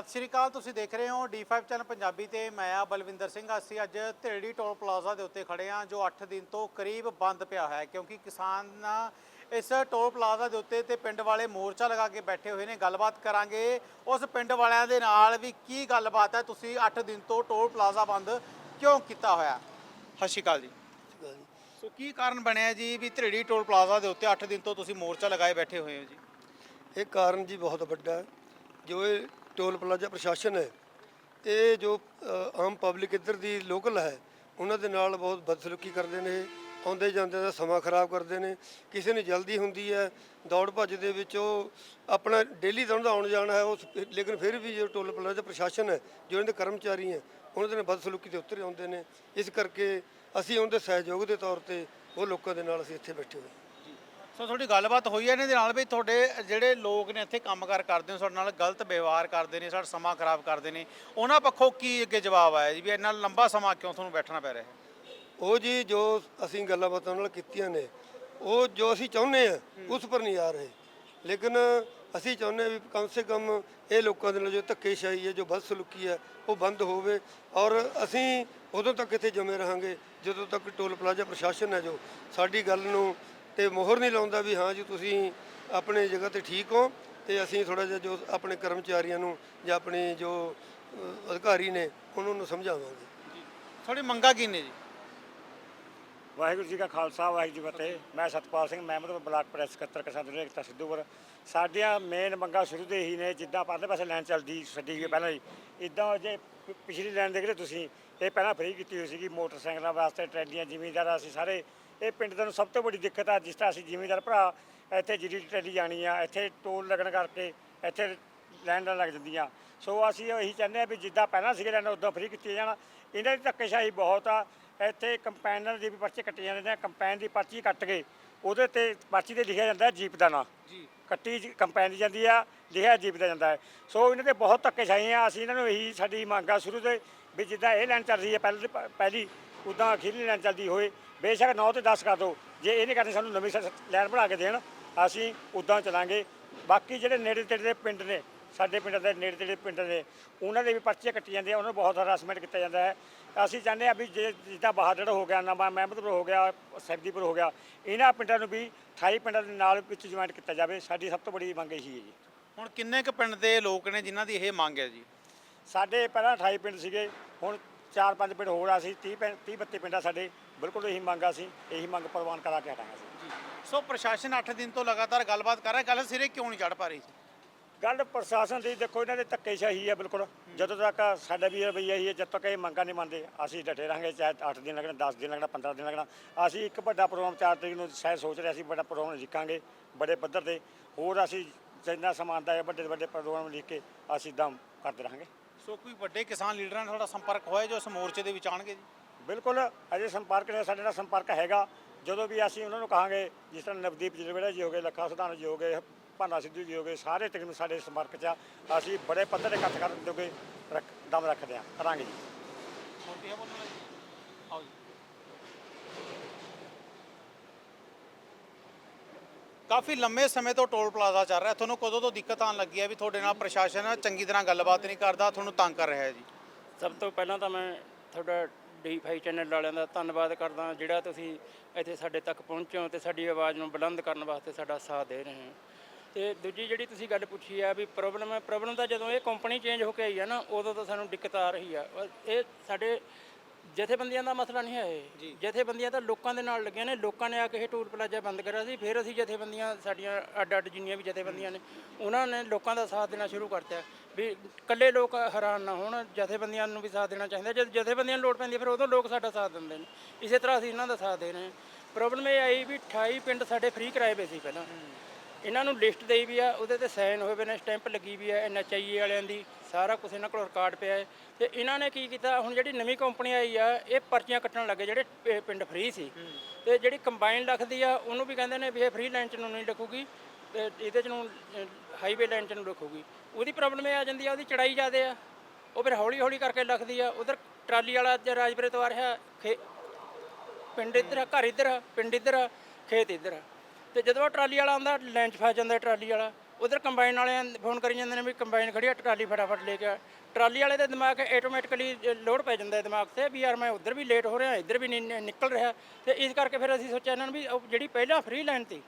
ਸਤਿ ਸ਼੍ਰੀ ਅਕਾਲ ਤੁਸੀਂ ਦੇਖ ਰਹੇ ਹੋ D5 ਚੈਨਲ ਪੰਜਾਬੀ ਤੇ ਮੈਂ ਆ ਬਲਵਿੰਦਰ ਸਿੰਘ। ਅਸੀਂ ਅੱਜ ਧਿਰੜੀ ਟੋਲ ਪਲਾਜ਼ਾ ਦੇ ਉੱਤੇ ਖੜੇ ਹਾਂ ਜੋ 8 ਦਿਨ ਤੋਂ ਕਰੀਬ ਬੰਦ ਪਿਆ ਹੈ ਕਿਉਂਕਿ ਕਿਸਾਨ ਇਸ ਟੋਲ ਪਲਾਜ਼ਾ ਦੇ ਉੱਤੇ ਤੇ ਪਿੰਡ ਵਾਲੇ ਮੋਰਚਾ ਲਗਾ ਕੇ ਬੈਠੇ ਹੋਏ ਨੇ। ਗੱਲਬਾਤ ਕਰਾਂਗੇ ਉਸ ਪਿੰਡ ਵਾਲਿਆਂ ਦੇ ਨਾਲ ਵੀ ਕੀ ਗੱਲਬਾਤ ਹੈ। ਤੁਸੀਂ 8 ਦਿਨ ਤੋਂ ਟੋਲ ਪਲਾਜ਼ਾ ਬੰਦ ਕਿਉਂ ਕੀਤਾ ਹੋਇਆ? ਸਤਿ ਸ਼੍ਰੀ ਅਕਾਲ ਜੀ। ਸੋ ਕੀ ਕਾਰਨ ਬਣਿਆ ਜੀ ਵੀ ਧਿਰੜੀ ਟੋਲ ਪਲਾਜ਼ਾ ਦੇ ਉੱਤੇ 8 ਦਿਨ ਤੋਂ ਤੁਸੀਂ ਮੋਰਚਾ ਲਗਾਏ ਬੈਠੇ ਹੋਏ ਹੋ ਜੀ? ਇਹ ਕਾਰਨ ਜੀ ਬਹੁਤ ਵੱਡਾ ਹੈ। ਜੋ ਇਹ ਟੋਲ ਪਲਾਜ਼ਾ ਪ੍ਰਸ਼ਾਸਨ ਹੈ ਇਹ ਜੋ ਆਮ ਪਬਲਿਕ ਇੱਧਰ ਦੀ ਲੋਕਲ ਹੈ, ਉਹਨਾਂ ਦੇ ਨਾਲ ਬਹੁਤ ਬਦਸਲੂਕੀ ਕਰਦੇ ਨੇ ਇਹ। ਆਉਂਦੇ ਜਾਂਦੇ ਦਾ ਸਮਾਂ ਖਰਾਬ ਕਰਦੇ ਨੇ, ਕਿਸੇ ਨੂੰ ਜਲਦੀ ਹੁੰਦੀ ਹੈ, ਦੌੜ ਭੱਜ ਦੇ ਵਿੱਚ ਉਹ ਆਪਣਾ ਡੇਲੀ ਦਾ ਉਹਨਾਂ ਦਾ ਆਉਣ ਜਾਣਾ ਹੈ, ਉਸ ਲੇਕਿਨ ਫਿਰ ਵੀ ਜੋ ਟੋਲ ਪਲਾਜ਼ਾ ਪ੍ਰਸ਼ਾਸਨ ਹੈ, ਜੋ ਇਹਨਾਂ ਦੇ ਕਰਮਚਾਰੀ ਹੈ, ਉਹਨਾਂ ਦੇ ਨਾਲ ਬਦਸਲੂਕੀ 'ਤੇ ਉੱਤਰ ਆਉਂਦੇ ਨੇ, ਇਸ ਕਰਕੇ ਅਸੀਂ ਉਹਨਾਂ ਦੇ ਸਹਿਯੋਗ ਦੇ ਤੌਰ ਤੇ ਉਹ ਲੋਕਾਂ ਦੇ ਨਾਲ ਅਸੀਂ ਇੱਥੇ ਬੈਠੇ ਹੋਏ ਸੋ ਤੁਹਾਡੀ ਗੱਲਬਾਤ ਹੋਈ ਹੈ ਇਹਨਾਂ ਦੇ ਨਾਲ ਵੀ ਤੁਹਾਡੇ ਜਿਹੜੇ ਲੋਕ ਨੇ ਇੱਥੇ ਕੰਮਕਾਰ ਕਰਦੇ ਨੇ ਤੁਹਾਡੇ ਨਾਲ ਗਲਤ ਵਿਵਹਾਰ ਕਰਦੇ ਨੇ ਸਾਡਾ ਸਮਾਂ ਖਰਾਬ ਕਰਦੇ ਨੇ ਉਹਨਾਂ ਪੱਖੋਂ ਕੀ ਅੱਗੇ ਜਵਾਬ ਆਇਆ ਜੀ ਵੀ ਇੰਨਾ ਲੰਬਾ ਸਮਾਂ ਕਿਉਂ ਤੁਹਾਨੂੰ ਬੈਠਣਾ ਪੈ ਰਿਹਾ? ਹੈ ਉਹ ਜੀ ਜੋ ਅਸੀਂ ਗੱਲਾਂ ਬਾਤਾਂ ਨਾਲ ਕੀਤੀਆਂ ਨੇ ਉਹ ਜੋ ਅਸੀਂ ਚਾਹੁੰਦੇ ਆ ਉਸ ਪਰ ਨਹੀਂ ਆ ਰਹੇ। ਲੇਕਿਨ ਅਸੀਂ ਚਾਹੁੰਦੇ ਹਾਂ ਵੀ ਕਮ ਸੇ ਕਮ ਇਹ ਲੋਕਾਂ ਦੇ ਨਾਲ ਜੋ ਧੱਕੇਸ਼ਾਹੀ ਹੈ ਜੋ ਬਦਸਲੂਕੀ ਹੈ ਉਹ ਬੰਦ ਹੋਵੇ ਔਰ ਅਸੀਂ ਉਦੋਂ ਤੱਕ ਇੱਥੇ ਜਮੇ ਰਹਾਂਗੇ ਜਦੋਂ ਤੱਕ ਟੋਲ ਪਲਾਜ਼ਾ ਪ੍ਰਸ਼ਾਸਨ ਹੈ ਜੋ ਸਾਡੀ ਗੱਲ ਨੂੰ ਤੇ ਮੋਹਰ ਨਹੀਂ ਲਾਉਂਦਾ ਵੀ ਹਾਂ ਜੀ ਤੁਸੀਂ ਆਪਣੇ ਜਗ੍ਹਾ ਤੇ ਠੀਕ ਹੋ ਤੇ ਅਸੀਂ ਥੋੜਾ ਜਿਹਾ ਜੋ ਆਪਣੇ ਕਰਮਚਾਰੀਆਂ ਨੂੰ ਜਾਂ ਆਪਣੇ ਜੋ ਅਧਿਕਾਰੀ ਨੇ ਉਹਨਾਂ ਨੂੰ ਸਮਝਾਵਾਂਗੇ। ਤੁਹਾਡੀ ਮੰਗਾ ਕੀ ਨੇ ਜੀ? ਵਾਹਿਗੁਰੂ ਜੀ ਕਾ ਖਾਲਸਾ ਵਾਹਿਗੁਰੂ ਜੀ ਕੀ ਫਤਿਹ। ਮੈਂ ਸਤਪਾਲ ਸਿੰਘ ਮਹਿਮਦਪੁਰ ਬਲਾਕ ਪ੍ਰੈਸ ਸਕੱਤਰ ਕਿਸਾਨ ਦੁਨੀਆ ਏਕਤਾ ਸਿੱਧੂਪੁਰ। ਸਾਡੀਆਂ ਮੇਨ ਮੰਗਾਂ ਸ਼ੁਰੂ ਤੋਂ ਹੀ ਨੇ ਜਿੱਦਾਂ ਪਰਲੇ ਪਾਸੇ ਲਾਈਨ ਚੱਲਦੀ ਛੱਡੀ ਗਈ ਪਹਿਲਾਂ ਹੀ। ਇਦਾਂ ਜੇ ਪਿਛਲੀ ਲਾਈਨ ਦੇਖ ਰਹੇ ਤੁਸੀਂ ਇਹ ਪਹਿਲਾਂ ਫ੍ਰੀ ਕੀਤੀ ਹੋਈ ਸੀਗੀ ਮੋਟਰਸਾਈਕਲਾਂ ਵਾਸਤੇ ਟਰੈਲੀਆਂ ਜ਼ਿਮੀਂਦਾਰ ਅਸੀਂ ਸਾਰੇ ਇਹ ਪਿੰਡ ਦੇ ਨੂੰ ਸਭ ਤੋਂ ਵੱਡੀ ਦਿੱਕਤ ਆ ਜਿਸ ਤਰ੍ਹਾਂ ਅਸੀਂ ਜ਼ਿਮੀਂਦਾਰ ਭਰਾ ਇੱਥੇ ਜਿਹੜੀ ਟਰੈਲੀ ਜਾਣੀ ਆ ਇੱਥੇ ਟੋਲ ਲੱਗਣ ਕਰਕੇ ਇੱਥੇ ਲਾਈਨਾਂ ਲੱਗ ਜਾਂਦੀਆਂ। ਸੋ ਅਸੀਂ ਇਹੀ ਚਾਹੁੰਦੇ ਆ ਵੀ ਜਿੱਦਾਂ ਪਹਿਲਾਂ ਸੀਗੇ ਲਾਈਨਾਂ ਉਦਾਂ ਫ੍ਰੀ ਕੀਤੀ ਜਾਣ। ਇਹਨਾਂ ਦੀ ਧੱਕੇਸ਼ਾਹੀ ਬਹੁਤ ਆ। ਇੱਥੇ ਕੰਪੈਨਰ ਦੀ ਵੀ ਪਰਚੀ ਕੱਟੀ ਜਾਂਦੇ ਨੇ ਕੰਪੈਨ ਦੀ ਪਰਚੀ ਕੱਟ ਕੇ ਉਹਦੇ ਤੇ ਪਰਚੀ ਤੇ ਲਿਖਿਆ ਜਾਂਦਾ ਜੀਪ ਦਾ ਨਾਂ। ਜੀ। ਕੱਟੀ ਕੰਪੈਨ ਦੀ ਜਾਂਦੀ ਆ ਲਿਖਿਆ ਜੀਪ ਦਾ ਜਾਂਦਾ ਹੈ। ਸੋ ਇਹਨਾਂ ਤੇ ਬਹੁਤ ਧੱਕੇਸ਼ਾਹੀ ਆ। ਅਸੀਂ ਇਹਨਾਂ ਨੂੰ ਇਹੀ ਸਾਡੀ ਮੰਗ ਆ ਸ਼ੁਰੂ ਤੋਂ ਵੀ ਜਿੱਦਾਂ ਇਹ ਲਾਈਨ ਚੱਲ ਰਹੀ ਹੈ ਪਹਿਲੀ ਪਹਿਲੀ ਉਦਾਂ ਅਖੀਰਲੀ ਲਾਈਨ ਚੱਲਦੀ ਹੋਏ ਬੇਸ਼ੱਕ 9 ਤੇ 10 ਕਰ ਦਿਓ। ਜੇ ਇਹ ਨਹੀਂ ਕਰਦੇ ਸਾਨੂੰ ਨਵੀਂ ਲਾਈਨ ਬਣਾ ਕੇ ਦੇਣ ਅਸੀਂ ਉਦਾਂ ਚਲਾਂਗੇ। ਬਾਕੀ ਜਿਹੜੇ ਨੇੜੇ ਤੇੜੇ ਦੇ ਪਿੰਡ ਨੇ ਸਾਡੇ ਪਿੰਡ ਦੇ ਨੇੜੇ ਤੇੜੇ ਪਿੰਡ ਨੇ ਉਹਨਾਂ ਦੇ ਵੀ ਪਰਚੀਆਂ ਕੱਟੀ ਜਾਂਦੀਆਂ ਉਹਨਾਂ ਨੂੰ ਬਹੁਤ ਹਰਾਸਮੈਂਟ ਕੀਤਾ ਜਾਂਦਾ ਹੈ। ਅਸੀਂ ਚਾਹੁੰਦੇ ਆ ਵੀ ਜੇ ਜਿੱਦਾਂ ਬਹਾਦਰ ਹੋ ਗਿਆ ਨਵਾਂ ਮਹਿਮਦਪੁਰ ਹੋ ਗਿਆ ਸੈਬਦੀਪੁਰ ਹੋ ਗਿਆ ਇਹਨਾਂ ਪਿੰਡਾਂ ਨੂੰ ਵੀ 28 ਪਿੰਡਾਂ ਦੇ ਨਾਲ ਵਿੱਚ ਜੁਆਇੰਟ ਕੀਤਾ ਜਾਵੇ। ਸਾਡੀ ਸਭ ਤੋਂ ਵੱਡੀ ਮੰਗ ਇਹੀ ਹੈ ਜੀ। ਹੁਣ ਕਿੰਨੇ ਕੁ ਪਿੰਡ ਦੇ ਲੋਕ ਨੇ ਜਿਨ੍ਹਾਂ ਦੀ ਇਹ ਮੰਗ ਹੈ ਜੀ? ਸਾਡੇ ਪਹਿਲਾਂ 28 ਪਿੰਡ ਸੀਗੇ ਹੁਣ 4-5 ਪਿੰਡ ਹੋਰ ਆ ਸੀ 30 ਪਿੰਡ 30 32 ਪਿੰਡ ਆ ਸਾਡੇ ਬਿਲਕੁਲ ਇਹੀ ਮੰਗ ਆ ਸੀ ਇਹੀ ਮੰਗ ਪ੍ਰਵਾਨ ਕਰਾ ਕੇ ਹਟਾਂਗੇ ਅਸੀਂ। ਸੋ ਪ੍ਰਸ਼ਾਸਨ 8 ਦਿਨ ਤੋਂ ਲਗਾਤਾਰ ਗੱਲਬਾਤ ਕਰ ਰਿਹਾ ਗੱਲ ਸਿਰੇ ਕਿਉਂ ਨਹੀਂ ਚੜ ਪਾ ਰਹੀ ਗੱਲ ਪ੍ਰਸ਼ਾਸਨ ਦੀ ਦੇਖੋ ਇਹਨਾਂ ਦੇ ਧੱਕੇਸ਼ਾਹੀ ਹੈ ਬਿਲਕੁਲ। ਜਦੋਂ ਤੱਕ ਸਾਡਾ ਵੀ ਰਵੱਈਆ ਹੀ ਹੈ ਜਦ ਤੱਕ ਇਹ ਮੰਗਾਂ ਨਹੀਂ ਮੰਨਦੇ ਅਸੀਂ ਡਟੇ ਰਹਾਂਗੇ ਚਾਹੇ 8 ਦਿਨ ਲੱਗਣ 10 ਦਿਨ ਲੱਗਣਾ 15 ਦਿਨ ਲੱਗਣਾ। ਅਸੀਂ ਇੱਕ ਵੱਡਾ ਪ੍ਰੋਗਰਾਮ 4 ਤਰੀਕ ਨੂੰ ਸ਼ਾਇਦ ਸੋਚ ਰਹੇ ਅਸੀਂ ਵੱਡਾ ਪ੍ਰੋਗਰਾਮ ਲਿਖਾਂਗੇ ਬੜੇ ਪੱਧਰ ਤੇ। ਹੋਰ ਅਸੀਂ ਜਿੰਨਾ ਸਮਾਨ ਦਾ ਹੈ ਵੱਡੇ ਵੱਡੇ ਪ੍ਰੋਗਰਾਮ ਲਿਖ ਕੇ ਅਸੀਂ ਦਮ ਕਰਦੇ ਰਹਾਂਗੇ। ਸੋ ਕੋਈ ਵੱਡੇ ਕਿਸਾਨ ਲੀਡਰਾਂ ਨਾਲ ਤੁਹਾਡਾ ਸੰਪਰਕ ਹੋਇਆ ਜੋ ਇਸ ਮੋਰਚੇ ਦੇ ਵਿੱਚ ਆਣਗੇ ਜੀ? ਬਿਲਕੁਲ ਅਜੇ ਸੰਪਰਕ ਨੇ ਸਾਡੇ ਨਾਲ ਸੰਪਰਕ ਹੈਗਾ। ਜਦੋਂ ਵੀ ਅਸੀਂ ਉਹਨਾਂ ਨੂੰ ਕਹਾਂਗੇ ਜਿਸ ਤਰ੍ਹਾਂ ਨਵਦੀਪ ਜਲਵੇੜਾ ਜੀ ਹੋ ਗਏ ਲੱਖਾ ਸੁਧਾਨ ਜੀ ਹੋ ਗਏ ਭਾਨਾ ਸਿੱਧੂ ਜੀ ਹੋ ਗਏ ਸਾਰੇ ਤਕਰੀਬਨ ਸਾਡੇ ਸੰਪਰਕ 'ਚ ਆ। ਅਸੀਂ ਬੜੇ ਪੱਧਰ ਤੇ ਇਕੱਠ ਕਰਨ ਰੱਖ ਦਮ ਰੱਖਦੇ ਆ ਕਰਾਂਗੇ ਜੀ। ਹੋਰ ਕੀ ਹੈ ਬੋਲਣਾ ਜੀ? ਆਓ ਜੀ। ਕਾਫੀ ਲੰਮੇ ਸਮੇਂ ਤੋਂ ਟੋਲ ਪਲਾਜ਼ਾ ਚੱਲ ਰਿਹਾ। ਤੁਹਾਨੂੰ ਕਦੋਂ ਤੋਂ ਦਿੱਕਤ ਆਉਣ ਲੱਗੀ ਹੈ ਵੀ ਤੁਹਾਡੇ ਨਾਲ ਪ੍ਰਸ਼ਾਸਨ ਚੰਗੀ ਤਰ੍ਹਾਂ ਗੱਲਬਾਤ ਨਹੀਂ ਕਰਦਾ, ਤੁਹਾਨੂੰ ਤੰਗ ਕਰ ਰਿਹਾ ਹੈ ਜੀ? ਸਭ ਤੋਂ ਪਹਿਲਾਂ ਤਾਂ ਮੈਂ ਤੁਹਾਡਾ ਡੀ5 ਚੈਨਲ ਵਾਲਿਆਂ ਦਾ ਧੰਨਵਾਦ ਕਰਦਾ ਜਿਹੜਾ ਤੁਸੀਂ ਇੱਥੇ ਸਾਡੇ ਤੱਕ ਪਹੁੰਚੋ ਹੋ ਤੇ ਸਾਡੀ ਆਵਾਜ਼ ਨੂੰ ਬੁਲੰਦ ਕਰਨ ਵਾਸਤੇ ਸਾਡਾ ਸਾਥ ਦੇ ਰਹੇ ਹੋ। ਤੇ ਦੂਜੀ ਜਿਹੜੀ ਤੁਸੀਂ ਗੱਲ ਪੁੱਛੀ ਆ ਵੀ ਪ੍ਰੋਬਲਮ ਹੈ, ਪ੍ਰੋਬਲਮ ਤਾਂ ਜਦੋਂ ਇਹ ਕੰਪਨੀ ਚੇਂਜ ਹੋ ਕੇ ਆਈ ਆ ਨਾ, ਉਦੋਂ ਤਾਂ ਸਾਨੂੰ ਦਿੱਕਤ ਆ ਰਹੀ ਆ। ਇਹ ਸਾਡੇ ਜਥੇਬੰਦੀਆਂ ਦਾ ਮਸਲਾ ਨਹੀਂ ਹੈ ਇਹ। ਜਥੇਬੰਦੀਆਂ ਤਾਂ ਲੋਕਾਂ ਦੇ ਨਾਲ ਲੱਗੀਆਂ ਨੇ। ਲੋਕਾਂ ਨੇ ਆ ਕੇ ਇਹ ਟੂਲ ਪਲਾਜ਼ਾ ਬੰਦ ਕਰਿਆ ਸੀ। ਫਿਰ ਅਸੀਂ ਜਥੇਬੰਦੀਆਂ ਸਾਡੀਆਂ ਅੱਡ ਅੱਡ ਜਿੰਨੀਆਂ ਵੀ ਜਥੇਬੰਦੀਆਂ ਨੇ ਉਹਨਾਂ ਨੇ ਲੋਕਾਂ ਦਾ ਸਾਥ ਦੇਣਾ ਸ਼ੁਰੂ ਕਰਤਾ। ਵੀ ਇਕੱਲੇ ਲੋਕ ਹੈਰਾਨ ਨਾ ਹੋਣ। ਜਥੇਬੰਦੀਆਂ ਨੂੰ ਵੀ ਸਾਥ ਦੇਣਾ ਚਾਹੀਦਾ। ਜਦ ਜਥੇਬੰਦੀਆਂ ਨੂੰ ਲੋੜ ਪੈਂਦੀ ਹੈ ਫਿਰ ਉਦੋਂ ਲੋਕ ਸਾਡਾ ਸਾਥ ਦਿੰਦੇ ਨੇ। ਇਸੇ ਤਰ੍ਹਾਂ ਅਸੀਂ ਇਹਨਾਂ ਦਾ ਸਾਥ ਦੇ ਰਹੇ ਹਾਂ। ਪ੍ਰੋਬਲਮ ਇਹ ਆਈ ਵੀ 28 ਪਿੰਡ ਸਾਡੇ ਫ੍ਰੀ ਕਰਾਏ ਪਏ ਸੀ ਪਹਿਲਾਂ। ਇਹਨਾਂ ਨੂੰ ਲਿਸਟ ਦੇਈ ਵੀ ਆ, ਉਹਦੇ ਤੇ ਸਾਈਨ ਹੋਏ ਪਏ ਨੇ ਸਟੈਂਪ ਲੱਗੀ ਵੀ ਆ ਐਨਐਚਆਈਏ ਵਾਲਿਆਂ ਦੀ, ਸਾਰਾ ਕੁਝ ਇਹਨਾਂ ਕੋਲ ਰਿਕਾਰਡ ਪਿਆ ਹੈ। ਤੇ ਇਹਨਾਂ ਨੇ ਕੀ ਕੀਤਾ, ਹੁਣ ਜਿਹੜੀ ਨਵੀਂ ਕੰਪਨੀ ਆਈ ਆ, ਇਹ ਪਰਚੀਆਂ ਕੱਟਣ ਲੱਗੇ ਜਿਹੜੇ ਪ- ਪਿੰਡ ਫ੍ਰੀ ਸੀ। ਤੇ ਜਿਹੜੀ ਕੰਬਾਈਨ ਲਿਖਦੀ ਆ, ਉਹਨੂੰ ਵੀ ਕਹਿੰਦੇ ਨੇ ਵੀ ਇਹ ਫ੍ਰੀ ਲਾਈਨ ਚ ਨੂੰ ਨਹੀਂ ਲਿਖੂਗੀ ਤੇ ਇਹਦੇ ਚ ਨੂੰ ਹਾਈਵੇ ਲਾਈਨ ਚ ਨੂੰ ਲਿਖੂਗੀ ਉਹਦੀ ਪ੍ਰੋਬਲਮ ਇਹ ਆ ਜਾਂਦੀ ਆ, ਉਹਦੀ ਚੜਾਈ ਜ਼ਿਆਦੇ ਆ। ਉਹ ਫਿਰ ਹੌਲੀ ਹੌਲੀ ਕਰਕੇ ਲਿਖਦੀ ਆ। ਉਧਰ ਟਰਾਲੀ ਵਾਲਾ ਜੇ ਰਾਜਪੁਰੇ ਤੋਂ ਆ ਰਿਹਾ, ਖੇ, ਪਿੰਡ ਇੱਧਰ ਆ, ਘਰ ਇੱਧਰ ਆ, ਪਿੰਡ ਇੱਧਰ ਆ, ਖੇਤ ਇੱਧਰ ਆ। ਤੇ ਜਦੋਂ ਉਹ ਟਰਾਲੀ ਵਾਲਾ ਆਉਂਦਾ ਲਾਈਨ 'ਚ ਫਸ ਜਾਂਦਾ ਟਰਾਲੀ ਵਾਲਾ ਉਧਰ ਕੰਬਾਈਨ ਵਾਲਿਆਂ ਫੋਨ ਕਰੀ ਜਾਂਦੇ ਨੇ ਵੀ ਕੰਬਾਈਨ ਖੜੀ ਆ ਟਰਾਲੀ ਫਟਾਫਟ ਲੈ ਕੇ ਆ। ਟਰਾਲੀ ਵਾਲੇ ਦੇ ਦਿਮਾਗ ਆਟੋਮੈਟਿਕਲੀ ਲੋਡ ਪੈ ਜਾਂਦਾ ਦਿਮਾਗ ਤੇ ਵੀ ਯਾਰ ਮੈਂ ਉਧਰ ਵੀ ਲੇਟ ਹੋ ਰਿਹਾ ਇੱਧਰ ਵੀ ਨਹੀਂ ਨਿਕਲ ਰਿਹਾ। ਤੇ ਇਸ ਕਰਕੇ ਫਿਰ ਅਸੀਂ ਸੋਚਿਆ ਇਹਨਾਂ ਨੂੰ ਵੀ ਉਹ ਜਿਹੜੀ ਪਹਿਲਾਂ ਫ੍ਰੀ ਲਾਈਨ ਤੀ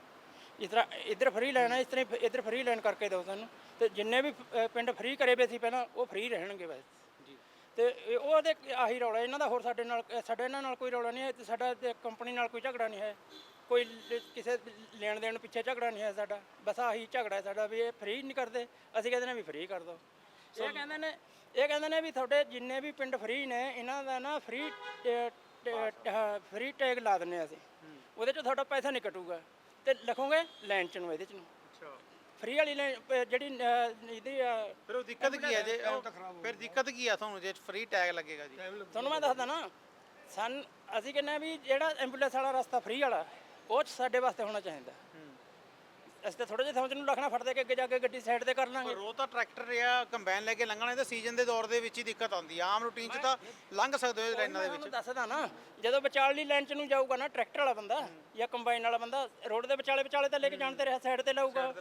ਇਸ ਤਰ੍ਹਾਂ ਇੱਧਰ ਫ੍ਰੀ ਲਾਈਨ ਹੈ ਇਸ ਤਰ੍ਹਾਂ ਇੱਧਰ ਫ੍ਰੀ ਲਾਈਨ ਕਰਕੇ ਦਿਓ ਸਾਨੂੰ। ਤੇ ਜਿੰਨੇ ਵੀ ਪਿੰਡ ਫ੍ਰੀ ਕਰੇ ਵੇ ਸੀ ਪਹਿਲਾਂ ਉਹ ਫ੍ਰੀ ਰਹਿਣਗੇ ਬਸ। ਜੀ। ਤੇ ਇਹ- ਉਹਦੇ ਆਹੀ ਰੌਲਾ ਇਹਨਾਂ ਦਾ ਹੋਰ ਸਾਡੇ ਨਾਲ ਸਾਡੇ ਇਹਨਾਂ ਨਾਲ ਕੋਈ ਰੌਲਾ ਨਹੀਂ ਹੈ ਤੇ ਸਾਡਾ ਕੰਪਨੀ ਨਾਲ ਕੋਈ ਝਗੜਾ ਨਹੀਂ ਹੈ। ਕੋਈ ਲ- ਕਿਸੇ ਲੈਣ ਦੇਣ ਪਿੱਛੇ ਝਗੜਾ ਨਹੀਂ ਹੈ ਸਾਡਾ। ਬਸ ਆਹੀ ਝਗੜਾ ਹੈ ਸਾਡਾ ਵੀ ਇਹ ਫ੍ਰੀ ਨਹੀਂ ਕਰਦੇ। ਅਸੀਂ ਕਹਿੰਦੇ ਨੇ ਵੀ ਫ੍ਰੀ ਕਰ ਦਿਓ ਇਹ ਕਹਿੰਦੇ ਨੇ ਇਹ ਕਹਿੰਦੇ ਨੇ ਵੀ ਤੁਹਾਡੇ ਜਿੰਨੇ ਵੀ ਪਿੰਡ ਫ੍ਰੀ ਨੇ ਇਹਨਾਂ ਦਾ ਨਾ ਫ੍ਰੀ ਫ੍ਰੀ ਟੈਗ ਲਾ ਦਿੰਨੇ ਆ ਅਸੀਂ। ਉਹਦੇ ਚ ਤੁਹਾਡਾ ਪੈਸਾ ਨਹੀਂ ਕਟੂਗਾ। ਤੇ ਲਿਖੋਗੇ ਲਾਈਨ ਚ ਨੂੰ ਇਹਦੇ ਚ ਨੂੰ। ਅੱਛਾ। ਫ੍ਰੀ ਵਾਲੀ ਲਾਈਨ ਪ- ਜਿਹੜੀ ਅ, ਇਹਦੀ ਫਿਰ ਉਹ ਦਿੱਕਤ ਕੀ ਹੈ ਜੇ ਉਹ- ਫਿਰ ਦਿੱਕਤ ਕੀ ਹੈ ਤੁਹਾਨੂੰ ਜੇ ਫ੍ਰੀ ਟੈਗ ਲੱਗੇਗਾ ਜੀ? ਤੁਹਾਨੂੰ ਮੈਂ ਦੱਸਦਾ ਨਾ ਸਨ ਅਸੀਂ ਕਹਿੰਦੇ ਹਾਂ ਵੀ ਜਿਹੜਾ ਐਂਬੂਲੈਂਸ ਵਾਲਾ ਰਸਤਾ ਫ੍ਰੀ ਵਾਲਾ ਉਹ 'ਚ ਸਾਡੇ ਵਾਸਤੇ ਹੋਣਾ ਚਾਹੀਦਾ। ਅਸੀਂ ਤਾਂ ਥੋੜਾ ਜਿਹਾ ਸਮਝ ਨੂੰ ਰੱਖਣਾ ਫੜਦੇ ਕਿ ਅੱਗੇ ਜਾ ਕੇ ਗੱਡੀ ਸਾਈਡ ਤੇ ਕਰ ਲਾਂਗੇ ਪਰ ਉਹ ਤਾਂ ਟਰੈਕਟਰ ਜਾਂ ਕੰਬਾਈਨ ਲੈ ਕੇ ਲੰਘਣਾ ਤਾਂ ਸੀਜ਼ਨ ਦੇ ਦੌਰ ਦੇ ਵਿੱਚ ਹੀ ਦਿੱਕਤ ਆਉਂਦੀ ਆ। ਆਮ ਰੂਟੀਨ 'ਚ ਤਾਂ ਲੰਘ ਸਕਦੇ ਹੋ ਇਹ ਲਾਈਨਾਂ ਦੇ ਵਿੱਚ। ਦੱਸਦਾ ਨਾ ਜਦੋਂ ਵਿਚਾਲਲੀ ਲਾਈਨ 'ਚ ਨੂੰ ਜਾਊਗਾ ਨਾ ਟਰੈਕਟਰ ਵਾਲਾ ਬੰਦਾ ਜਾਂ ਕੰਬਾਈਨ ਵਾਲਾ ਬੰਦਾ ਰੋਡ ਦੇ ਵਿਚਾਲੇ ਵਿਚਾਲੇ ਤਾਂ ਲੈ ਕੇ ਜਾਣ ਤੇ ਰਿਹਾ ਸਾਈਡ ਤੇ ਲਾਊਗਾ।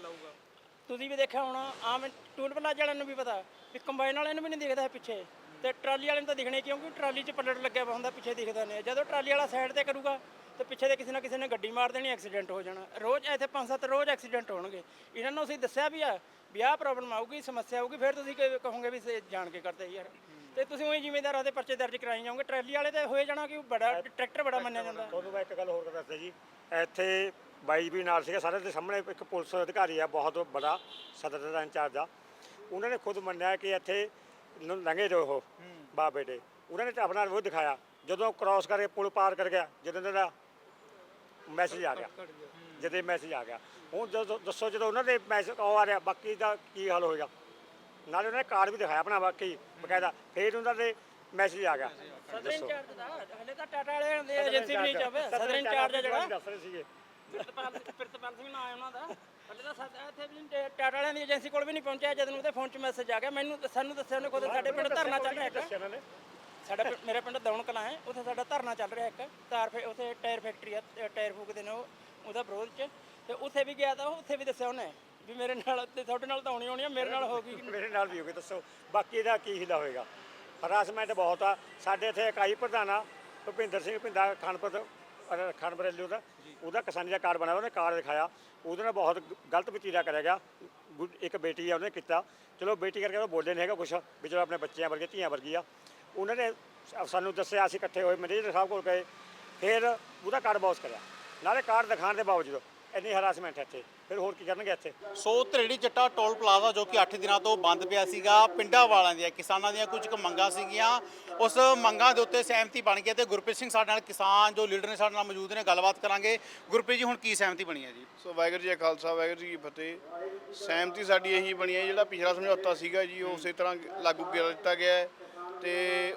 ਤੁਸੀਂ ਵੀ ਦੇਖਿਆ ਹੋਣਾ ਆਮ ਟੂਲ ਪਲਾਜ਼ਾ ਵਾਲਿਆਂ ਨੂੰ ਵੀ ਪਤਾ ਵੀ ਕੰਬਾਈਨ ਵਾਲਿਆਂ ਨੂੰ ਵੀ ਨਹੀਂ ਦਿਖਦਾ ਪਿੱਛੇ। ਤੇ ਟਰਾਲੀ ਵਾਲਿਆਂ ਨੂੰ ਤਾਂ ਦਿਖਣੇ ਕਿਉਂਕਿ ਟਰਾਲੀ 'ਚ ਪਲਟ ਲੱਗਿਆ ਵਾ ਹੁੰਦਾ, ਪਿੱਛੇ ਦਿਖਦਾ ਨਹੀਂ। ਜਦੋਂ ਟਰਾਲੀ ਵਾਲਾ ਸਾਈਡ ਤੇ ਕਰੂਗਾ, ਤੇ ਪਿੱਛੇ ਦੇ ਕਿਸੇ ਨਾ ਕਿਸੇ ਨੇ ਗੱਡੀ ਮਾਰ ਦੇਣੀ, ਐਕਸੀਡੈਂਟ ਹੋ ਜਾਣਾ। ਰੋਜ਼ ਇੱਥੇ ਪੰਜ ਸੱਤ ਰੋਜ਼ ਐਕਸੀਡੈਂਟ ਹੋਣਗੇ। ਇਹਨਾਂ ਨੂੰ ਅਸੀਂ ਦੱਸਿਆ ਵੀ ਆ, ਵੀ ਆਹ ਪ੍ਰੋਬਲਮ ਆਊਗੀ, ਸਮੱਸਿਆ ਆਊਗੀ, ਫਿਰ ਤੁਸੀਂ ਕ ਕਹੋਗੇ ਵੀ ਸੇ ਜਾਣ ਕੇ ਕਰਦੇ ਯਾਰ। ਤੇ ਤੁਸੀਂ ਉਹੀ ਜ਼ਿਮੀਂਦਾਰਾਂ ਦੇ ਪਰਚੇ ਦਰਜ ਕਰਾਈ ਜਾਓਗੇ। ਟਰਾਲੀ ਵਾਲੇ ਤੇ ਹੋਏ ਜਾਣਾ ਕਿ ਉਹ ਬੜਾ ਟਰੈਕਟਰ ਬੜਾ ਮੰਨਿਆ ਜਾਂਦਾ। ਤੁਹਾਨੂੰ ਮੈਂ ਇੱਕ ਗੱਲ ਹੋਰ ਦੱਸਦਾ ਜੀ। ਇੱਥੇ ਬਾਈ ਵੀ ਨਾਲ ਸੀਗਾ ਸਾਰੇ ਦੇ ਸਾਹਮਣੇ ਇੱਕ ਪੁਲਿਸ ਅਧਿਕਾਰੀ ਆ, ਬਹੁਤ ਬੜਾ ਸਦਰ ਦਾ ਇੰਚਾਰਜ ਆ। ਉਹਨਾਂ ਨੇ ਖੁਦ ਮੰਨਿਆ ਕਿ ਇੱਥੇ ਲ- ਲੰਘੇ ਜੋ ਉਹ ਬਾ ਬੇਟੇ। ਉਹਨਾਂ ਨੇ ਤਾਂ ਆਪਣਾ ਉਹ ਦਿਖਾਇਆ। ਜਦੋਂ ਕ੍ਰਾਸ ਕਰਕੇ ਪੁਲ ਪਾਰ ਕਰ ਗਿਆ ਜਦੋਂ ਦਾ ਮੈਸੇਜ ਆ ਗਿਆ। ਜਦੋਂ ਮੈਸੇਜ ਆ ਗਿਆ। ਹੁਣ ਜਦੋਂ ਦੱਸੋ ਜਦੋਂ ਉਹਨਾਂ ਦੇ ਮੈਸੇਜ ਉਹ ਆ ਰਿਹਾ ਬਾਕੀ ਦਾ ਕੀ ਹਾਲ ਹੋਏਗਾ? ਨਾਲੇ ਉਹਨਾਂ ਨੇ ਕਾਰਡ ਵੀ ਦਿਖਾਇਆ ਆਪਣਾ ਬਾਕੀ ਬਕਾਇਦਾ। ਫਿਰ ਉਹਨਾਂ ਦੇ ਮੈਸੇਜ ਆ ਗਿਆ। ਸਦਰ ਇੰਚਾਰਜ ਦਾ ਹਲੇ ਤਾਂ ਟਾਟਾ ਵਾਲੇ ਦੀ ਏਜੰਸੀ ਵੀ ਨਹੀਂ ਚਾਵੇ ਸਦਰ ਇੰਚਾਰਜ ਆ ਜਿਹੜਾ। ਦੱਸ ਰਹੇ ਸੀਗੇ। ਪ੍ਰਿਤਪਾਲ ਪ੍ਰਿਤਪਾਲ ਸਿੰਘ ਨਾਂ ਹੈ ਉਹਨਾਂ ਦਾ। ਇੱਥੇ ਵੀ ਨਹੀਂ ਟਾਟਾ ਵਾਲਿਆਂ ਦੀ ਏਜੰਸੀ ਕੋਲ ਵੀ ਨਹੀਂ ਪਹੁੰਚਿਆ ਜਦੋਂ ਉਹਦੇ ਫੋਨ 'ਚ ਮੈਸੇਜ ਆ ਗਿਆ। ਮੈਨੂੰ ਸਾਨੂੰ ਦੱਸਿਆ ਉਹਨੇ ਖੁਦ ਸਾਡੇ ਪਿੰਡ ਧਰਨਾ ਚੱਲ ਰਿਹਾ ਇੱਕ। ਦੱਸਿਆ ਉਹਨਾਂ ਨੇ? ਸਾਡਾ ਪਿੰ- ਮੇਰਾ ਪਿੰਡ ਦੌਣ ਕਲਾਂ ਹੈ ਉੱਥੇ ਸਾਡਾ ਧਰਨਾ ਚੱਲ ਰਿਹਾ ਇੱਕ। ਤਾਰ ਫੇ ਉੱਥੇ ਟਾਇਰ ਫੈਕਟਰੀ ਆ ਅ, ਟਾਇਰ ਫੂਕਦੇ ਨੇ ਉਹ ਉਹਦਾ ਵਿਰੋਧ 'ਚ। ਤੇ ਉੱਥੇ ਵੀ ਗਿਆ ਤਾਂ ਉਹ ਉੱਥੇ ਵੀ ਦੱਸਿਆ ਉਹਨੇ ਵੀ ਮੇਰੇ ਨਾਲ ਤੇ ਤੁਹਾਡੇ ਨਾਲ ਤਾਂ ਆ ਮੇਰੇ ਨਾਲ ਹੋ ਗਈ। ਮੇਰੇ ਨਾਲ ਵੀ ਹੋ ਗਏ ਦੱਸੋ ਬਾਕੀ ਇਹਦਾ ਕੀ ਹਿਲਾ ਹੋਏਗਾ? ਹਰਾਸਮੈਂਟ ਬਹੁਤ ਆ। ਸਾਡੇ ਇੱਥੇ ਇਕਾਈ ਪ੍ਰਧਾਨ ਆ ਭੁਪਿੰਦਰ ਸਿੰਘ ਭਿੰਦਾ ਖਾਨਪੁਰ ਅਹ ਖਾਨਪੁਰ ਐਲੂ ਦਾ ਉਹਦਾ ਕਿਸਾਨੀ ਦਾ ਕਾਰਡ ਬਣਾਇਆ ਉਹਨੇ ਕਾਰਡ ਦਿਖਾਇਆ। ਉਹਦੇ ਨਾਲ ਬਹੁਤ ਗਲਤ ਵਤੀਰਾ ਕਰਿਆ ਗਿਆ। ਗੁ- ਇੱਕ ਬੇਟੀ ਆ, ਉਹਨੇ ਕੀਤਾ। ਚਲੋ ਬੇਟੀ ਕਰਕੇ ਉਹ ਬੋਲੇ ਨਹੀਂ ਹੈਗਾ ਕੁਛ, ਵੀ ਚਲੋ ਆਪਣੇ ਬੱਚਿਆਂ ਵਰਗੇ ਧੀਆਂ ਵਰਗੀ ਆ ਉਹਨਾਂ ਨੇ ਸ- ਸਾਨੂੰ ਦੱਸਿਆ, ਅਸੀਂ ਇਕੱਠੇ ਹੋਏ ਮੈਨੇਜਰ ਸਾਹਿਬ ਕੋਲ ਗਏ। ਫਿਰ ਉਹਦਾ ਕਾਰਡ ਬਾਉਸ ਕਰਿਆ। ਨਾਲੇ ਕਾਰਡ ਦਿਖਾਉਣ ਦੇ ਬਾਵਜੂਦ, ਇੰਨੀ ਹਰਾਸਮੈਂਟ ਹੈ ਇੱਥੇ। ਫਿਰ ਹੋਰ ਕੀ ਕਰਨਗੇ ਇੱਥੇ? ਸੋ ਧਰੇੜੀ ਚੱਟਾ ਟੋਲ ਪਲਾਜ਼ਾ ਜੋ ਕਿ 8 ਦਿਨਾਂ ਤੋਂ ਬੰਦ ਪਿਆ ਸੀਗਾ ਪਿੰਡਾਂ ਵਾਲਿਆਂ ਦੀਆਂ ਕਿਸਾਨਾਂ ਦੀਆਂ ਕੁਝ ਕੁ ਮੰਗਾਂ ਸੀਗੀਆਂ। ਉਸ ਮੰਗਾਂ ਦੇ ਉੱਤੇ ਸਹਿਮਤੀ ਬਣ ਗਈ ਤੇ ਗੁਰਪ੍ਰੀਤ ਸਿੰਘ ਸਾਡੇ ਨਾਲ ਕਿਸਾਨ ਜੋ ਲੀਡਰ ਨੇ ਸਾਡੇ ਨਾਲ ਮੌਜੂਦ ਨੇ ਗੱਲਬਾਤ ਕਰਾਂਗੇ। ਗੁਰਪ੍ਰੀਤ ਜੀ ਹੁਣ ਕੀ ਸਹਿਮਤੀ ਬਣੀ ਹੈ ਜੀ? ਸੋ ਵਾਹਿਗੁਰੂ ਜੀ ਕਾ ਖਾਲਸਾ ਵਾਹਿਗੁਰੂ ਜੀ ਕੀ ਫਤਿਹ। ਸਹਿਮਤੀ ਸਾਡੀ ਇਹੀ ਬਣੀ ਹੈ ਜਿਹੜਾ ਪਿਛਲਾ ਸਮਝੌਤਾ ਸੀਗਾ ਜੀ ਉਹ ਉਸੇ ਤਰ੍ਹਾਂ ਲਾਗੂ ਕਰ ਦਿੱਤਾ ਗਿਆ ਹੈ। ਤੇ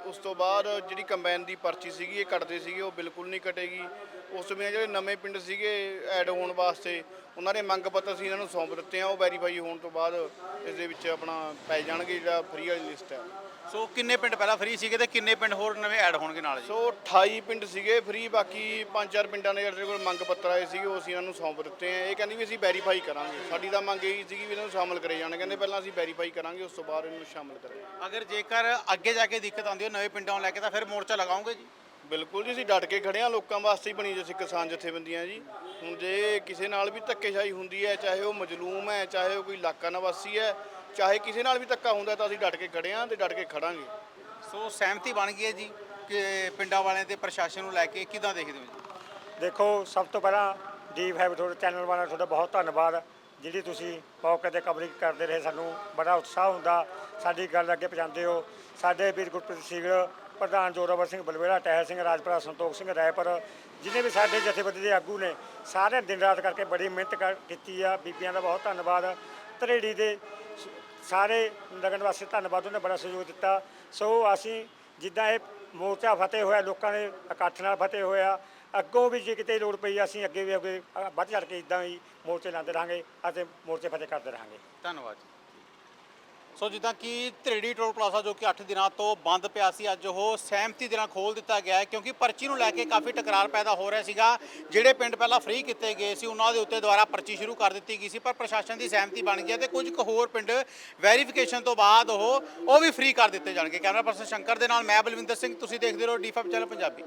ਉਸ ਤੋਂ ਬਾਅਦ ਜਿਹੜੀ ਕੰਬਾਈਨ ਦੀ ਪਰਚੀ ਸੀਗੀ ਇਹ ਕੱਟਦੇ ਸੀਗੇ ਉਹ ਬਿਲਕੁਲ ਨਹੀਂ ਕਟੇਗੀ। ਉਸ ਸਮੇਂ ਜਿਹੜੇ ਨਵੇਂ ਪਿੰਡ ਸੀਗੇ ਐਡ ਹੋਣ ਵਾਸਤੇ ਉਹਨਾਂ ਦੇ ਮੰਗ ਪੱਤਰ ਸੀ ਇਹਨਾਂ ਨੂੰ ਸੌਂਪ ਦਿੱਤੇ ਆ ਉਹ ਵੈਰੀਫਾਈ ਹੋਣ ਤੋਂ ਬਾਅਦ ਇਸ ਦੇ ਵਿੱਚ ਆਪਣਾ ਪੈ ਜਾਣਗੇ ਜਿਹੜਾ ਫ੍ਰੀ ਵਾਲੀ ਲਿਸਟ ਹੈ। ਸੋ ਕਿੰਨੇ ਪਿੰਡ ਪਹਿਲਾਂ ਫ੍ਰੀ ਸੀਗੇ ਤੇ ਕਿੰਨੇ ਪਿੰਡ ਹੋਰ ਨਵੇਂ ਐਡ ਹੋਣਗੇ ਨਾਲ ਜੀ? ਸੋ 28 ਪਿੰਡ ਸੀਗੇ ਫ੍ਰੀ ਬਾਕੀ ਪੰਜ ਚਾਰ ਪਿੰਡਾਂ ਦੇ ਜਿਹੜੇ ਕੋਲ ਮੰਗ ਪੱਤਰ ਆਏ ਸੀਗੇ ਉਹ ਅਸੀਂ ਇਹਨਾਂ ਨੂੰ ਸੌਂਪ ਦਿੱਤੇ ਆ। ਇਹ ਕਹਿੰਦੀ ਵੀ ਅਸੀਂ ਵੈਰੀਫਾਈ ਕਰਾਂਗੇ। ਸਾਡੀ ਤਾਂ ਮੰਗ ਇਹੀ ਸੀਗੀ ਵੀ ਇਹਨਾਂ ਨੂੰ ਸ਼ਾਮਲ ਕਰੇ ਜਾਣ। ਕਹਿੰਦੇ ਪਹਿਲਾਂ ਅਸੀਂ ਵੈਰੀਫਾਈ ਕਰਾਂਗੇ ਉਸ ਤੋਂ ਬਾਅਦ ਇਹਨੂੰ ਸ਼ਾਮਲ ਕਰਾਂਗੇ ਅਗਰ ਜੇਕਰ ਅੱਗੇ ਜਾ ਕੇ ਦਿੱਕਤ ਆਉਂਦੀ ਹੈ ਨਵੇਂ ਪਿੰਡਾਂ ਨੂੰ ਲੈ ਕੇ ਤਾਂ ਫਿਰ ਮੋਰਚਾ ਲਗਾਉਂਗੇ ਜੀ? ਬਿਲਕੁਲ ਜੀ ਅਸੀਂ ਡਟ ਕੇ ਖੜੇ ਆ ਲੋਕਾਂ ਵਾਸਤੇ ਹੀ ਬਣੀ ਜਿਸ ਕਿਸਾਨ ਜਥੇਬੰਦੀਆਂ ਜੀ। ਹੁਣ ਜੇ ਕਿਸੇ ਨਾਲ ਵੀ ਧੱਕੇਸ਼ਾਹੀ ਹੁੰਦੀ ਹੈ ਚਾਹੇ ਉਹ ਮਜਲੂਮ ਹੈ ਚਾਹੇ ਉਹ ਕੋਈ ਇਲਾਕਾ ਨਿਵਾਸੀ ਹੈ ਚਾਹੇ ਕਿਸੇ ਨਾਲ ਵੀ ਧੱਕਾ ਹੁੰਦਾ ਤਾਂ ਅਸੀਂ ਡਟ ਕੇ ਖੜੇ ਆ ਤੇ ਡਟ ਕੇ ਖੜਾਂਗੇ। ਸੋ ਸਹਿਮਤੀ ਬਣ ਗਈ ਹੈ ਜੀ ਕਿ ਪਿੰਡਾਂ ਵਾਲਿਆਂ ਤੇ ਪ੍ਰਸ਼ਾਸਨ ਨੂੰ ਲੈ ਕੇ ਕਿਦਾਂ ਦੇਖਦੇ ਹੋ ਜੀ? ਦੇਖੋ ਸਭ ਤੋਂ ਪਹਿਲਾਂ ਡੀ5 ਤੁਹਾਡੇ ਚੈਨਲ ਵਾਲਾ ਤੁਹਾਡਾ ਬਹੁਤ ਧੰਨਵਾਦ ਜਿਹੜੀ ਤੁਸੀਂ ਮੌਕੇ ਤੇ ਕਵਰਿੰਗ ਕਰਦੇ ਰਹੇ ਸਾਨੂੰ ਬੜਾ ਉਤਸ਼ਾਹ ਹੁੰਦਾ ਸਾਡੀ ਗੱਲ ਅੱਗੇ ਪਹੁੰਚਾਉਂਦੇ ਹੋ। ਸਾਡੇ ਵੀਰ ਗੁਰਪ੍ਰੀਤ ਸਿੰਘ ਪ੍ਰਧਾਨ ਜੋਰਾਵਰ ਸਿੰਘ ਬਲਵੇੜਾ ਟਹਿਰ ਸਿੰਘ ਰਾਜਪੁਰਾ ਸੰਤੋਖ ਸਿੰਘ ਰਾਏਪੁਰ ਜਿਨੇ ਵੀ ਸਾਡੇ ਜਥੇਬੰਦੀ ਦੇ ਆਗੂ ਨੇ ਸਾਰੇ ਦਿਨ ਰਾਤ ਕਰਕੇ ਬੜੀ ਮਿਹਨਤ ਕਰ- ਕੀਤੀ ਆ। ਬੀਬੀਆਂ ਦਾ ਬਹੁਤ ਧੰਨਵਾਦ। ਧਰੇੜੀ ਦੇ ਸ- ਸਾਰੇ ਨਗਰ ਵਾਸੀ ਧੰਨਵਾਦ ਉਹਨੇ ਬੜਾ ਸਹਿਯੋਗ ਦਿੱਤਾ। ਸੋ ਅਸੀਂ ਜਿੱਦਾਂ ਇਹ ਮੋਰਚਾ ਫਤਿਹ ਹੋਇਆ ਲੋਕਾਂ ਦੇ ਇਕੱਠ ਨਾਲ ਫਤਿਹ ਹੋਇਆ ਅੱਗੋਂ ਵੀ ਜੇ ਕਿਤੇ ਲੋੜ ਪਈ ਅਸੀਂ ਅੱਗੇ ਵੀ ਅੱਗੇ ਅ, ਵੱਧ ਚੜ ਕੇ ਇਦਾਂ ਹੀ ਮੋਰਚੇ ਲਾਉਂਦੇ ਰਹਾਂਗੇ ਅਤੇ ਮੋਰਚੇ ਫਤਿਹ ਕਰਦੇ ਰਹਾਂਗੇ। ਧੰਨਵਾਦ ਜੀ। ਸੋ ਜਿੱਦਾਂ ਕਿ ਧਿਰੜੀ ਟੋਲ ਪਲਾਜ਼ਾ ਜੋ ਕਿ 8 ਦਿਨਾਂ ਤੋਂ ਬੰਦ ਪਿਆ ਸੀ ਅੱਜ ਉਹ ਸਹਿਮਤੀ ਦੇ ਨਾਲ ਖੋਲ ਦਿੱਤਾ ਗਿਆ ਹੈ ਕਿਉਂਕਿ ਪਰਚੀ ਨੂੰ ਲੈ ਕੇ ਕਾਫੀ ਟਕਰਾਰ ਪੈਦਾ ਹੋ ਰਿਹਾ ਸੀਗਾ। ਜਿਹੜੇ ਪਿੰਡ ਪਹਿਲਾਂ ਫ੍ਰੀ ਕੀਤੇ ਗਏ ਸੀ ਉਹਨਾਂ ਦੇ ਉੱਤੇ ਦੁਬਾਰਾ ਪਰਚੀ ਸ਼ੁਰੂ ਕਰ ਦਿੱਤੀ ਗਈ ਸੀ ਪਰ ਪ੍ਰਸ਼ਾਸਨ ਦੀ ਸਹਿਮਤੀ ਬਣ ਗਈ ਹੈ ਤੇ ਕੁਝ ਕੁ ਹੋਰ ਪਿੰਡ ਵੈਰੀਫਿਕੇਸ਼ਨ ਤੋਂ ਬਾਅਦ ਉਹ ਉਹ ਵੀ ਫ੍ਰੀ ਕਰ ਦਿੱਤੇ ਜਾਣਗੇ। ਕੈਮਰਾ ਪਰਸਨ ਸ਼ੰਕਰ ਦੇ ਨਾਲ ਮੈਂ ਬਲਵਿੰਦਰ ਸਿੰਘ ਤੁਸੀਂ ਦੇਖਦੇ ਰਹੋ ਡੀ5 ਚੈਨਲ ਪੰਜਾਬੀ।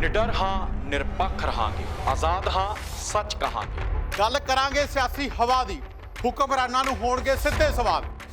ਨਿਡਰ ਹਾਂ ਨਿਰਪੱਖ ਰਹਾਂਗੇ ਆਜ਼ਾਦ ਹਾਂ ਸੱਚ ਕਹਾਂਗੇ। ਗੱਲ ਕਰਾਂਗੇ ਸਿਆਸੀ ਹਵਾ ਦੀ ਹੁਕਮਰਾਨਾਂ ਨੂੰ ਹੋਣਗੇ ਸਿੱਧੇ ਸਵਾਲ।